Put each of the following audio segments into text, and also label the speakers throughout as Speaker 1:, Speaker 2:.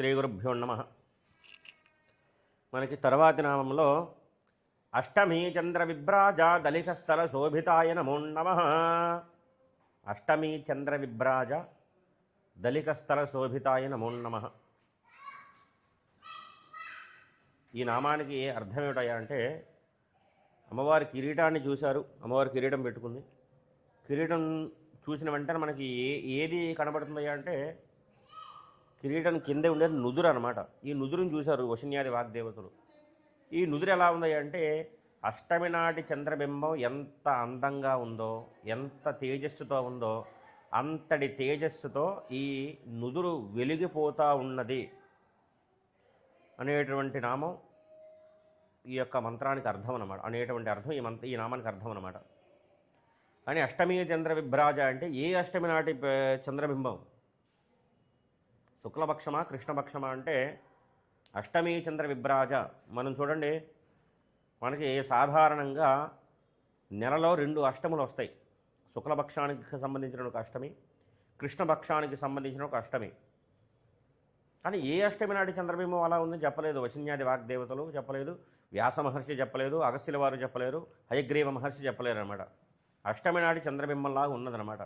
Speaker 1: శ్రీ గురుభ్యో నమ. మనకి తర్వాతి నామంలో అష్టమీ చంద్ర విభ్రాజ దళిత స్థల శోభితాయ నమో నమ. అష్టమీ చంద్ర విభ్రాజ దళిత స్థల శోభితాయ నమో నమ. ఈ నామానికి అర్థం ఏమిటయ్యా అంటే అమ్మవారి కిరీటాన్ని చూశారు అమ్మవారి కిరీటం పెట్టుకుంది. కిరీటం చూసిన వెంటనే మనకి ఏ ఏది కనబడుతుందయ్యా అంటే కిరీటం కిందే ఉండేది నుదురు అనమాట ఈ నుదురుని చూశారు వశన్యాది వాగ్దేవతలు. ఈ నుదురు ఎలా ఉంది అంటే అష్టమి నాటి చంద్రబింబం ఎంత అందంగా ఉందో ఎంత తేజస్సుతో ఉందో అంతటి తేజస్సుతో ఈ నుదురు వెలిగిపోతూ ఉన్నది అనేటువంటి నామం ఈ యొక్క మంత్రానికి అర్థం అన్నమాట. అనేటువంటి అర్థం ఈ మంత్ర ఈ నామానికి అర్థం అన్నమాట. కానీ అష్టమి చంద్ర విభ్రాజ అంటే ఏ అష్టమి నాటి చంద్రబింబం? శుక్లపక్షమా కృష్ణపక్షమా అంటే అష్టమి చంద్ర విభ్రాజ. మనం చూడండి మనకి సాధారణంగా నెలలో రెండు అష్టములు వస్తాయి. శుక్లపక్షానికి సంబంధించిన ఒక అష్టమి కృష్ణపక్షానికి సంబంధించిన ఒక అష్టమి. కానీ ఏ అష్టమి నాటి చంద్రబింబం అలా ఉందని చెప్పలేదు. వశిన్యాది వాగ్దేవతలు చెప్పలేదు వ్యాస మహర్షి చెప్పలేదు అగస్యుల వారు చెప్పలేరు హయగ్రీవ మహర్షి చెప్పలేరు అనమాట అష్టమి నాటి చంద్రబింబంలాగా ఉన్నదనమాట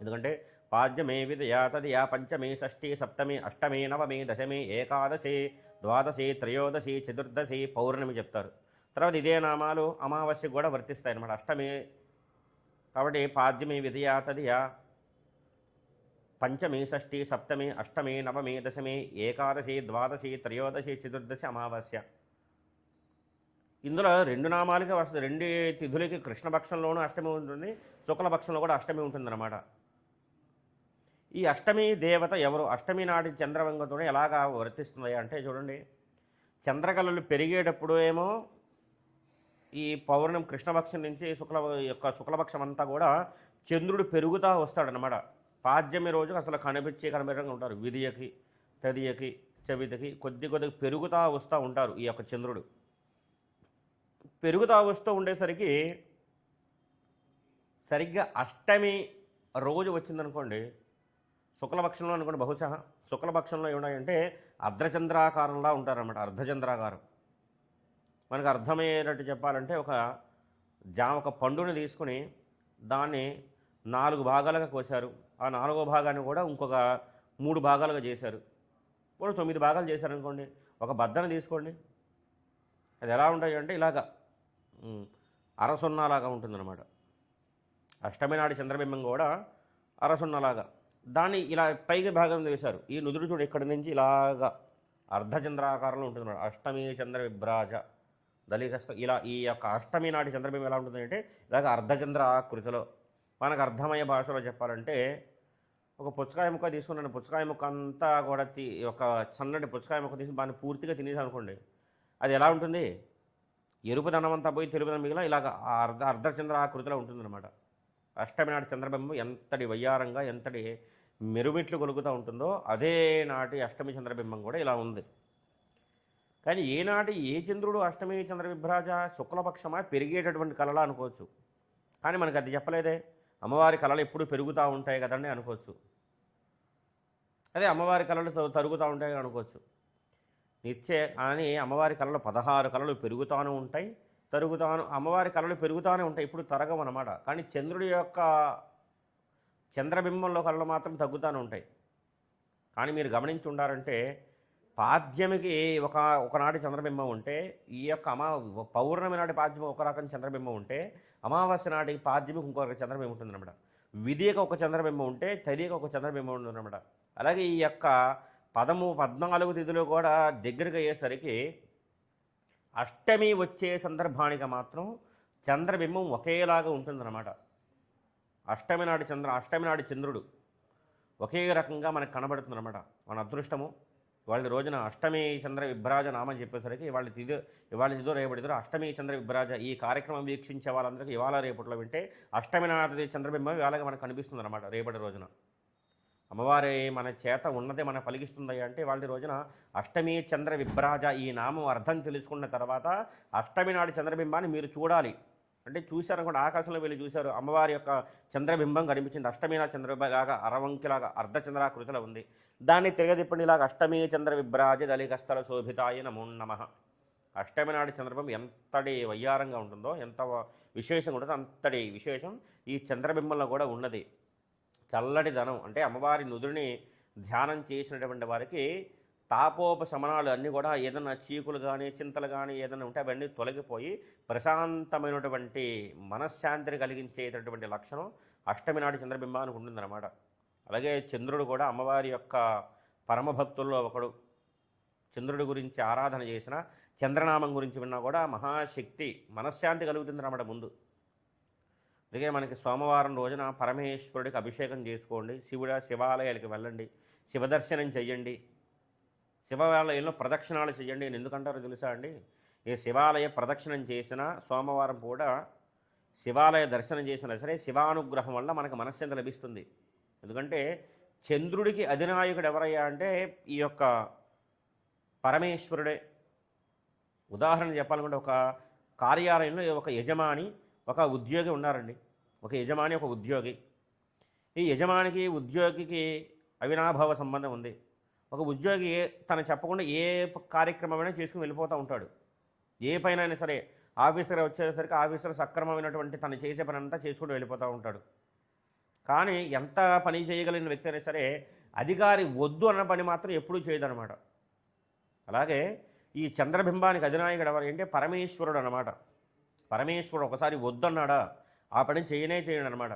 Speaker 1: ఎందుకంటే పాద్యమే విదయా తదియా పంచమే షష్ఠి సప్తమి అష్టమి నవమి దశమి ఏకాదశి ద్వాదశి త్రయోదశి చతుర్దశి పౌర్ణమి చెప్తారు. తర్వాత ఇదే నామాలు అమావాస్య కూడా వర్తిస్తాయి అనమాట అష్టమి కాబట్టి పాద్యమి విదయా తదియా పంచమి షష్ఠి సప్తమి అష్టమి నవమి దశమి ఏకాదశి ద్వాదశి త్రయోదశి చతుర్దశి అమావాస్య. ఇందులో రెండు నామాలకి వస్తుంది. రెండు తిథులకి కృష్ణపక్షంలోనూ అష్టమి ఉంటుంది. శుక్లపక్షంలో కూడా అష్టమి ఉంటుందన్నమాట. ఈ అష్టమి దేవత ఎవరు? అష్టమి నాటి చంద్రవంగతో ఎలాగా వర్తిస్తుంది అంటే చూడండి చంద్రకళలు పెరిగేటప్పుడు ఏమో ఈ పౌర్ణమి కృష్ణపక్షం నుంచి శుక్ల యొక్క శుక్లపక్షం అంతా కూడా చంద్రుడు పెరుగుతూ వస్తాడనమాట పాద్యమి రోజు అసలు కనిపించే కనిపించకుండా ఉంటారు. విధియకి తదియకి చవితకి కొద్ది కొద్దిగా పెరుగుతూ వస్తూ ఉంటారు ఈ యొక్క చంద్రుడు. పెరుగుతూ వస్తూ ఉండేసరికి సరిగ్గా అష్టమి రోజు వచ్చిందనుకోండి శుక్లపక్షంలో అనుకోండి బహుశా శుక్లపక్షంలో ఏమున్నాయంటే అర్ధచంద్రాకారంలా ఉంటారన్నమాట అర్ధచంద్రాకారం. మనకు అర్థమయ్యేటట్టు చెప్పాలంటే ఒక జామ ఒక పండుని తీసుకుని దాన్ని నాలుగు భాగాలుగా కోశారు. ఆ నాలుగో భాగాన్ని కూడా ఇంకొక మూడు భాగాలుగా చేశారు. కూడా తొమ్మిది భాగాలు చేశారు అనుకోండి ఒక బద్దను తీసుకోండి. అది ఎలా ఉంటాయి అంటే ఇలాగా అరసున్నలాగా ఉంటుందన్నమాట. అష్టమి నాడు చంద్రబింబం కూడా అరసున్నలాగా. దాన్ని ఇలా పైకి భాగం వేశారు ఈ నుదురు చూడు ఇక్కడి నుంచి ఇలాగా అర్ధచంద్రాకారంలో ఉంటుంది అష్టమి చంద్ర విభ్రాజ దళికస్త ఇలా ఈ యొక్క అష్టమి నాటి చంద్రబింబం ఎలా ఉంటుంది అంటే ఇలాగ అర్ధచంద్ర ఆకృతిలో మనకు అర్థమయ్యే భాషలో చెప్పాలంటే ఒక పుచ్చకాయ ముక్క తీసుకున్నాను. పుచ్చకాయ ముక్క అంతా కూడా తీ ఒక సన్నటి పుచ్చకాయ ముక్క తీసి దాన్ని పూర్తిగా తినేసి అనుకోండి అది ఎలా ఉంటుంది? ఎరుపు దనం అంతా పోయి తెలుపు ధనం మిగిలిన ఇలాగ అర్ధ అర్ధచంద్ర ఆకృతిలో ఉంటుందన్నమాట. అష్టమి నాటి చంద్రబింబం ఎంతటి వయ్యారంగా ఎంతటి మెరుమిట్లు కొలుగుతూ ఉంటుందో అదే నాటి అష్టమి చంద్రబింబం కూడా ఇలా ఉంది. కానీ ఏనాటి ఏ చంద్రుడు అష్టమి చంద్రవిభ్రాజ శుక్లపక్షమా పెరిగేటటువంటి కళలా అనుకోవచ్చు. కానీ మనకు అది చెప్పలేదే. అమ్మవారి కళలు ఎప్పుడు పెరుగుతూ ఉంటాయి కదండి అనుకోవచ్చు. అదే అమ్మవారి కళలు త- తరుగుతూ ఉంటాయి అనుకోవచ్చు. నిత్య కానీ అమ్మవారి కళలు పదహారు కళలు పెరుగుతూనే ఉంటాయి. తరుగుతాను అమ్మవారి కళలు పెరుగుతూనే ఉంటాయి. ఇప్పుడు తరగవు అన్నమాట. కానీ చంద్రుడి యొక్క చంద్రబింబంలో కళలు మాత్రం తగ్గుతూనే ఉంటాయి. కానీ మీరు గమనించి ఉండారంటే పాద్యమికి ఒక ఒకనాటి చంద్రబింబం ఉంటే ఈ యొక్క అమా పౌర్ణమి నాటి పాద్యం ఒక రకం చంద్రబింబం ఉంటే అమావాస్య నాటి పాద్యమికి ఇంకొక చంద్రబింబం ఉంటుందన్నమాట. విధియక ఒక చంద్రబింబం ఉంటే తెలియక ఒక చంద్రబింబం ఉంటుందన్నమాట. అలాగే ఈ యొక్క పదము పద్నాలుగు తిథులు కూడా దగ్గరగా అయ్యేసరికి అష్టమి వచ్చే సందర్భానికి మాత్రం చంద్రబింబం ఒకేలాగా ఉంటుందన్నమాట. అష్టమి నాడు చంద్ర అష్టమి నాడు చంద్రుడు ఒకే రకంగా మనకు కనబడుతుందన్నమాట. మన అదృష్టము వాళ్ళ రోజున అష్టమి చంద్ర విభ్రాజ నామని చెప్పేసరికి వాళ్ళ తిథి ఇవాళ తిథో రేపటిదో అష్టమి చంద్ర విభ్రాజ ఈ కార్యక్రమం వీక్షించే వాళ్ళందరికీ ఇవాళ రేపట్లో వింటే అష్టమి నాటి చంద్రబింబం ఇవాళగా మనకు కనిపిస్తుంది అనమాట రేపటి రోజున. అమ్మవారి మన చేత ఉన్నది మన పలికిస్తుంది అంటే వాళ్ళ రోజున అష్టమి చంద్ర విభ్రాజ ఈ నామం అర్థం తెలుసుకున్న తర్వాత అష్టమి నాడు చంద్రబింబాన్ని మీరు చూడాలి. అంటే చూశారనుకోండి ఆకాశంలో వెళ్ళి చూశారు అమ్మవారి యొక్క చంద్రబింబం కనిపించింది. అష్టమీన చంద్రలాగా అరవంకిలాగా అర్ధచంద్రాకృతిలో ఉంది. దాన్ని తిరగదిప్పండి ఇలాగ అష్టమీ చంద్ర విభ్రాజ దళికస్థల శోభితాయ నమో నమ. అష్టమి నాడు చంద్రబింబం ఎంతటి వయ్యారంగా ఉంటుందో ఎంత విశేషంగా ఉంటుందో అంతటి విశేషం ఈ చంద్రబింబంలో కూడా ఉన్నది. చల్లటి ధనం అంటే అమ్మవారి నుదురిని ధ్యానం చేసినటువంటి వారికి తాపోపశమనాలు అన్నీ కూడా ఏదైనా చీకులు కానీ చింతలు కానీ ఏదైనా ఉంటే అవన్నీ తొలగిపోయి ప్రశాంతమైనటువంటి మనశ్శాంతిని కలిగించేటటువంటి లక్షణం అష్టమి నాటి చంద్రబింబానికి ఉంటుందన్నమాట. అలాగే చంద్రుడు కూడా అమ్మవారి యొక్క పరమభక్తుల్లో ఒకడు. చంద్రుడి గురించి ఆరాధన చేసిన చంద్రనామం గురించి విన్నా కూడా మహాశక్తి మనశ్శాంతి కలుగుతుంది అన్నమాట ముందు. అందుకే మనకి సోమవారం రోజున పరమేశ్వరుడికి అభిషేకం చేసుకోండి. శివుడ శివాలయాలకి వెళ్ళండి. శివదర్శనం చెయ్యండి. శివాలయంలో ప్రదక్షిణాలు చేయండి నేను ఎందుకంటారో తెలుసా అండి? ఈ శివాలయ ప్రదక్షిణం చేసిన సోమవారం కూడా శివాలయ దర్శనం చేసినా సరే శివానుగ్రహం వల్ల మనకు మనశ్శాంతి లభిస్తుంది. ఎందుకంటే చంద్రుడికి అధినాయకుడు ఎవరయ్యా అంటే ఈ యొక్క పరమేశ్వరుడే. ఉదాహరణ చెప్పాలనుకుంటే ఒక కార్యాలయంలో ఒక యజమాని ఒక ఉద్యోగి ఉన్నారండి. ఒక యజమాని ఒక ఉద్యోగి. ఈ యజమానికి ఉద్యోగికి అవినాభావ సంబంధం ఉంది. ఒక ఉద్యోగి ఏ- తను చెప్పకుండా ఏ కార్యక్రమమైనా చేసుకుని వెళ్ళిపోతూ ఉంటాడు. ఏ పైన సరే ఆఫీసర్ వచ్చేసరికి ఆఫీసర్ సక్రమమైనటువంటి తను చేసే పని అంతా చేసుకుంటూ వెళ్ళిపోతూ ఉంటాడు. కానీ ఎంత పని చేయగలిగిన వ్యక్తి అయినా సరే అధికారి వద్దు అన్న పని మాత్రం ఎప్పుడూ చేయదన్నమాట. అలాగే ఈ చంద్రబింబానికి అధినాయకుడు ఎవరు అంటే పరమేశ్వరుడు అనమాట పరమేశ్వరుడు ఒకసారి వద్దన్నాడా? ఆ పని చేయనే చేయడు అనమాట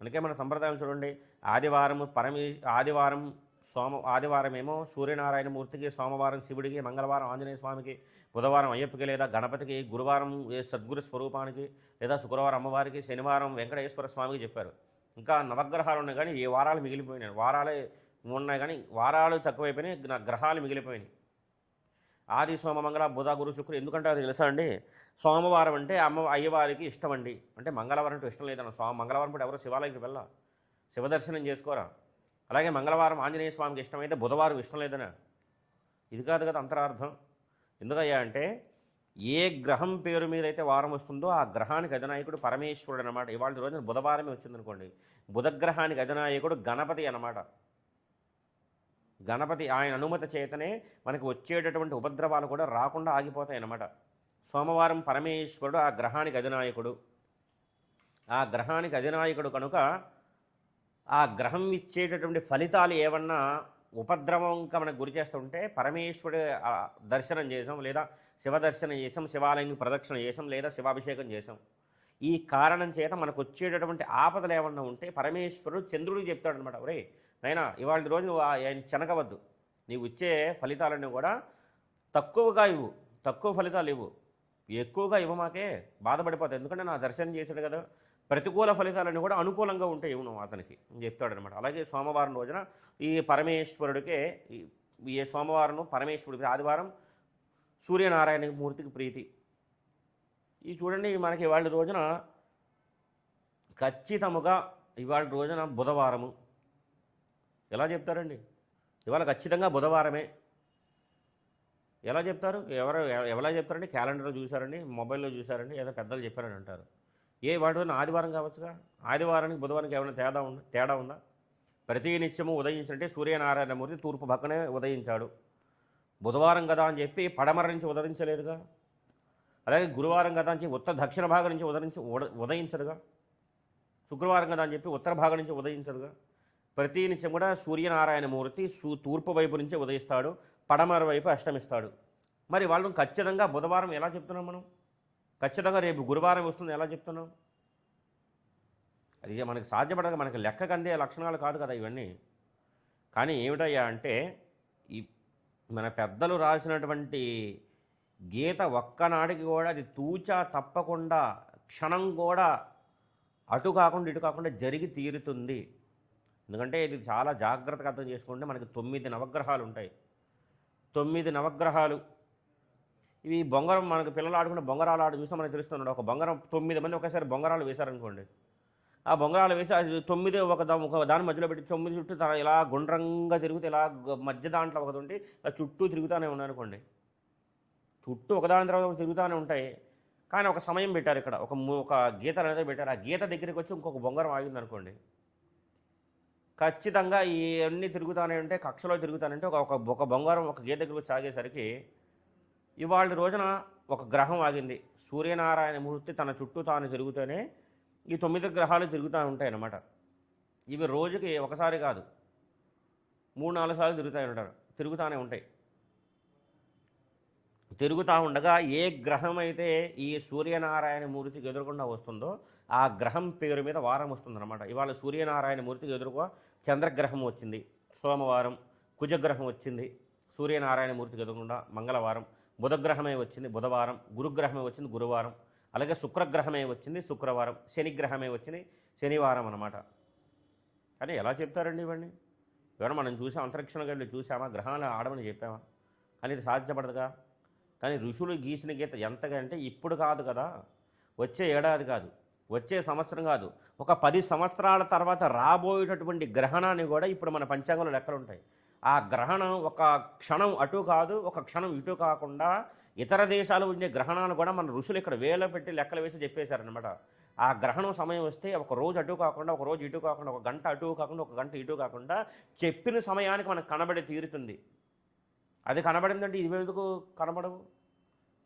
Speaker 1: అందుకే మన సంప్రదాయం చూడండి. ఆదివారం పరమే ఆదివారం సోమ ఆదివారం ఏమో సూర్యనారాయణ మూర్తికి సోమవారం శివుడికి మంగళవారం ఆంజనేయ స్వామికి బుధవారం అయ్యప్పకి లేదా గణపతికి గురువారం ఏ సద్గురు స్వరూపానికి లేదా శుక్రవారం అమ్మవారికి శనివారం వెంకటేశ్వర స్వామికి చెప్పారు. ఇంకా నవగ్రహాలు ఉన్నాయి కానీ ఏ వారాలు మిగిలిపోయినాయి. వారాలే ఉన్నాయి కానీ వారాలు తక్కువైపోయినాయి గ్రహాలు మిగిలిపోయినాయి. ఆది సోమ మంగళ బుధ గురు శుక్రుడు అది తెలుసా అండి? సోమవారం అంటే అమ్మ అయ్యవారికి ఇష్టం అండి. అంటే మంగళవారం అంటే ఇష్టం లేదన్న స్వామి మంగళవారం పూట ఎవరో శివాలయంకి వెళ్ళా. శివదర్శనం చేసుకోరా. అలాగే మంగళవారం ఆంజనేయ స్వామికి ఇష్టమైతే బుధవారం ఇష్టం లేదనా. ఇది కాదు కదా అంతరార్థం. ఎందుకయ్యా అంటే ఏ గ్రహం పేరు మీద అయితే వారం వస్తుందో ఆ గ్రహానికి అధినాయకుడు పరమేశ్వరుడు అనమాట ఇవాళ రోజున బుధవారమే వచ్చిందనుకోండి. బుధగ్రహానికి అధినాయకుడు గణపతి అనమాట గణపతి ఆయన అనుమతి చేతనే మనకు వచ్చేటటువంటి ఉపద్రవాలు కూడా రాకుండా ఆగిపోతాయి అన్నమాట. సోమవారం పరమేశ్వరుడు ఆ గ్రహానికి అధినాయకుడు. ఆ గ్రహానికి అధినాయకుడు కనుక ఆ గ్రహం ఇచ్చేటటువంటి ఫలితాలు ఏమన్నా ఉపద్రవం మనకు గురి చేస్తుంటే పరమేశ్వరుడు దర్శనం చేసాం లేదా శివ దర్శనం చేసాం శివాలయానికి ప్రదక్షిణ చేసాం లేదా శివాభిషేకం చేసాం. ఈ కారణం చేత మనకు వచ్చేటటువంటి ఆపదలు ఏమన్నా ఉంటే పరమేశ్వరుడు చంద్రుడికి చెప్తాడనమాట ఒరే నైనా ఇవాళ రోజు నువ్వు ఆయన చెనకవద్దు నీవు ఇచ్చే ఫలితాలన్నీ కూడా తక్కువగా ఇవ్వు. తక్కువ ఫలితాలు ఇవ్వు. ఎక్కువగా ఇవ్వమాకే బాధపడిపోతాయి. ఎందుకంటే నా దర్శనం చేశాడు కదా. ప్రతికూల ఫలితాలన్నీ కూడా అనుకూలంగా ఉంటాయి ఇవ్వను అతనికి చెప్తాడనమాట. అలాగే సోమవారం రోజున ఈ పరమేశ్వరుడికే ఈ- ఈ సోమవారం పరమేశ్వరుడికి ఆదివారం సూర్యనారాయణ మూర్తికి ప్రీతి. ఈ చూడండి మనకి ఇవాళ రోజున ఖచ్చితముగా ఇవాళ రోజున బుధవారము. ఎలా చెప్తారండి? ఇవాళ ఖచ్చితంగా బుధవారమే. ఎలా చెప్తారు? ఎవరు ఎలా చెప్తారండి? క్యాలెండర్లో చూశారండి మొబైల్లో చూశారండి ఏదో పెద్దలు చెప్పారని అంటారు. ఏ వాడు? ఆదివారం కావచ్చుగా? ఆదివారానికి బుధవారానికి ఏమైనా తేడా ఉందా తేడా ఉందా? ప్రతి నిత్యము ఉదయించంటే సూర్యనారాయణమూర్తి తూర్పు పక్కనే ఉదయించాడు. బుధవారం కదా అని చెప్పి పడమర నుంచి ఉదరించలేదుగా? అలాగే గురువారం కదా అని చెప్పి ఉత్తర దక్షిణ భాగం నుంచి ఉదరించి ఉదయించడుగా ఉదయించదుగా? శుక్రవారం కదా అని చెప్పి ఉత్తర భాగం నుంచి ఉదయించదుగా? ప్రతి నిత్యం కూడా సూర్యనారాయణమూర్తి సూ తూర్పు వైపు నుంచి ఉదయిస్తాడు పడమర వైపు అష్టమిస్తాడు. మరి వాళ్ళు ఖచ్చితంగా బుధవారం ఎలా చెప్తున్నాం మనం? ఖచ్చితంగా రేపు గురువారం వస్తుంది ఎలా చెప్తున్నాం? అది మనకు సాధ్యపడక మనకి లెక్కకందే లక్షణాలు కాదు కదా ఇవన్నీ. కానీ ఏమిటయ్యా అంటే ఈ మన పెద్దలు రాసినటువంటి గీత ఒక్కనాడికి కూడా అది తూచా తప్పకుండా క్షణం కూడా అటు కాకుండా ఇటు కాకుండా జరిగి తీరుతుంది. ఎందుకంటే ఇది చాలా జాగ్రత్తగా అర్థం చేసుకుంటే మనకి తొమ్మిది నవగ్రహాలు ఉంటాయి. తొమ్మిది నవగ్రహాలు. ఇవి బొంగరం మనకు పిల్లలు ఆడుకునే బొంగరాలు ఆడు చూస్తే మనకు తెలుస్తున్నాడు ఒక బొంగరం తొమ్మిది మంది ఒకేసారి బొంగరాలు వేశారనుకోండి. ఆ బొంగరాలు వేసి అది తొమ్మిది ఒక ఒక దాని మధ్యలో పెట్టి తొమ్మిది చుట్టూ తన ఇలా గుండ్రంగా తిరుగుతూ ఇలా మధ్య దాంట్లో ఒకటి ఉండి ఇలా చుట్టూ తిరుగుతూనే ఉన్నాయనుకోండి చుట్టూ ఒకదాని తర్వాత తిరుగుతూనే ఉంటాయి. కానీ ఒక సమయం పెట్టారు ఇక్కడ. ఒక ఒక గీత అనేది పెట్టారు. ఆ గీత దగ్గరికి వచ్చి ఇంకొక బొంగరం ఆగింది అనుకోండి ఖచ్చితంగా ఇవన్నీ తిరుగుతానే ఉంటే కక్షలో తిరుగుతానంటే ఒక ఒక బంగారం ఒక గీత దగ్గరకు సాగేసరికి ఇవాళ రోజున ఒక గ్రహం ఆగింది. సూర్యనారాయణ మూర్తి తన చుట్టూ తాను తిరుగుతూనే ఈ తొమ్మిది గ్రహాలు తిరుగుతూ ఉంటాయి అన్నమాట. ఇవి రోజుకి ఒకసారి కాదు మూడు నాలుగు సార్లు తిరుగుతాయి ఉంటారు తిరుగుతూనే ఉంటాయి. తిరుగుతూ ఉండగా ఏ గ్రహం అయితే ఈ సూర్యనారాయణ మూర్తికి ఎదురుకుండా వస్తుందో ఆ గ్రహం పేరు మీద వారం వస్తుందన్నమాట. ఇవాళ సూర్యనారాయణ మూర్తికి ఎదురుగా చంద్రగ్రహం వచ్చింది. సోమవారం కుజగ్రహం వచ్చింది. సూర్యనారాయణ మూర్తికి ఎదురుకుండా మంగళవారం బుధగ్రహమే వచ్చింది. బుధవారం గురుగ్రహమే వచ్చింది. గురువారం అలాగే శుక్రగ్రహమే వచ్చింది. శుక్రవారం శనిగ్రహమే వచ్చింది. శనివారం అనమాట కానీ ఎలా చెప్తారండి ఇవన్నీ? ఇవన్నీ మనం చూసాం అంతరిక్షణ వెళ్ళి చూసామా? గ్రహాలు ఆడమని చెప్పామా? కానీ ఇది సాధ్యపడదుగా? కానీ ఋషులు గీసిన గీత ఎంతగా అంటే ఇప్పుడు కాదు కదా. వచ్చే ఏడాది కాదు. వచ్చే సంవత్సరం కాదు. ఒక పది సంవత్సరాల తర్వాత రాబోయేటటువంటి గ్రహణాన్ని కూడా ఇప్పుడు మన పంచాంగంలో లెక్కలు ఉంటాయి. ఆ గ్రహణం ఒక క్షణం అటు కాదు ఒక క్షణం ఇటు కాకుండా ఇతర దేశాలు ఉండే గ్రహణాలు కూడా మన ఋషులు ఇక్కడ వేల పెట్టి లెక్కలు వేసి చెప్పేశారనమాట ఆ గ్రహణం సమయం వస్తే ఒక రోజు అటు కాకుండా ఒక రోజు ఇటు కాకుండా ఒక గంట అటు కాకుండా ఒక గంట ఇటు కాకుండా చెప్పిన సమయానికి మనకు కనబడి తీరుతుంది. అది కనబడిందంటే ఇవి ఎందుకు కనబడవు?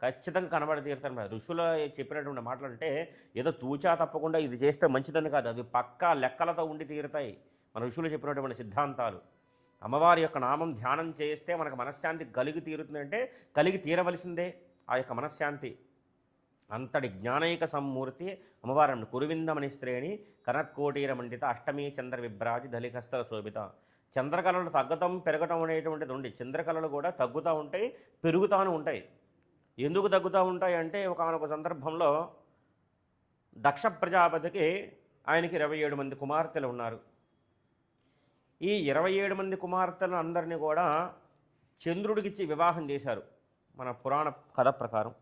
Speaker 1: ఖచ్చితంగా కనబడి తీరుతాను మరి ఋషులు చెప్పినటువంటి మాటలు అంటే ఏదో తూచా తప్పకుండా ఇది చేస్తే మంచిదని కాదు. అది పక్కా లెక్కలతో ఉండి తీరుతాయి. మన ఋషులు చెప్పినటువంటి సిద్ధాంతాలు. అమ్మవారి యొక్క నామం ధ్యానం చేస్తే మనకు మనశ్శాంతి కలిగి తీరుతుందంటే కలిగి తీరవలసిందే ఆ యొక్క మనశ్శాంతి. అంతటి జ్ఞానైక సమ్మూర్తి అమ్మవారం కురువిందమణి శ్రేణి కనత్కోటీర మండిత అష్టమి చంద్ర విభ్రాజి దళికస్తల శోభిత. చంద్రకళలు తగ్గటం పెరగటం అనేటువంటిది ఉంది. చంద్రకళలు కూడా తగ్గుతూ ఉంటాయి పెరుగుతూనే ఉంటాయి. ఎందుకు తగ్గుతూ ఉంటాయి అంటే ఒకనొక సందర్భంలో దక్ష ప్రజాపతికి ఆయనకి ఇరవై ఏడు మంది కుమార్తెలు ఉన్నారు. ఈ ఇరవై ఏడు మంది కుమార్తెలు అందరినీ కూడా చంద్రుడికిచ్చి వివాహం చేశారు. మన పురాణ కథ ప్రకారం.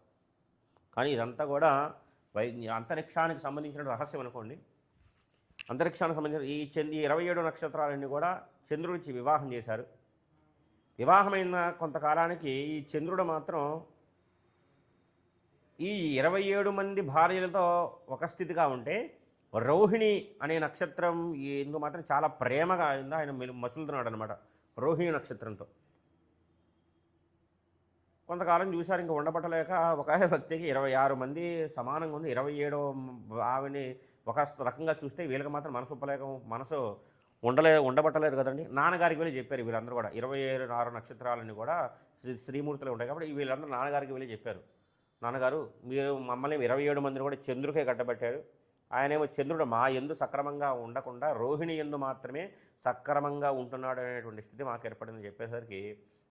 Speaker 1: కానీ ఇదంతా కూడా వై అంతరిక్షానికి సంబంధించిన రహస్యం అనుకోండి. అంతరిక్షానికి సంబంధించిన ఈ చంద్ర ఈ ఇరవై ఏడు నక్షత్రాలన్నీ కూడా చంద్రుడికి వివాహం చేశారు. వివాహమైన కొంతకాలానికి ఈ చంద్రుడు మాత్రం ఈ ఇరవై ఏడు మంది భార్యలతో ఒక స్థితిగా ఉంటే రోహిణి అనే నక్షత్రం ఎందుకు మాత్రం చాలా ప్రేమగా అయిందో ఆయన మసులుతున్నాడు అనమాట రోహిణి నక్షత్రంతో. కొంతకాలం చూశారు ఇంకా ఉండబట్టలేక ఒక వ్యక్తికి ఇరవై ఆరు మంది సమానంగా ఉంది. ఇరవై ఏడో ఆవిని ఒక రకంగా చూస్తే వీళ్ళకి మాత్రం మనసు ఒప్పలేక మనసు ఉండలే ఉండబట్టలేరు కదండి. నాన్నగారికి వెళ్ళి చెప్పారు వీళ్ళందరూ కూడా. ఇరవై ఏడు ఆరు నక్షత్రాలన్నీ కూడా శ్రీ శ్రీమూర్తులు ఉంటాయి కాబట్టి వీళ్ళందరూ నాన్నగారికి వెళ్ళి చెప్పారు. నాన్నగారు మీరు మమ్మల్ని ఇరవై ఏడు మందిని కూడా చంద్రుకే కట్టబెట్టారు. ఆయనేమో చంద్రుడు మా ఎందు సక్రమంగా ఉండకుండా రోహిణి ఎందు మాత్రమే సక్రమంగా ఉంటున్నాడు అనేటువంటి స్థితి మాకు ఏర్పడిందని చెప్పేసరికి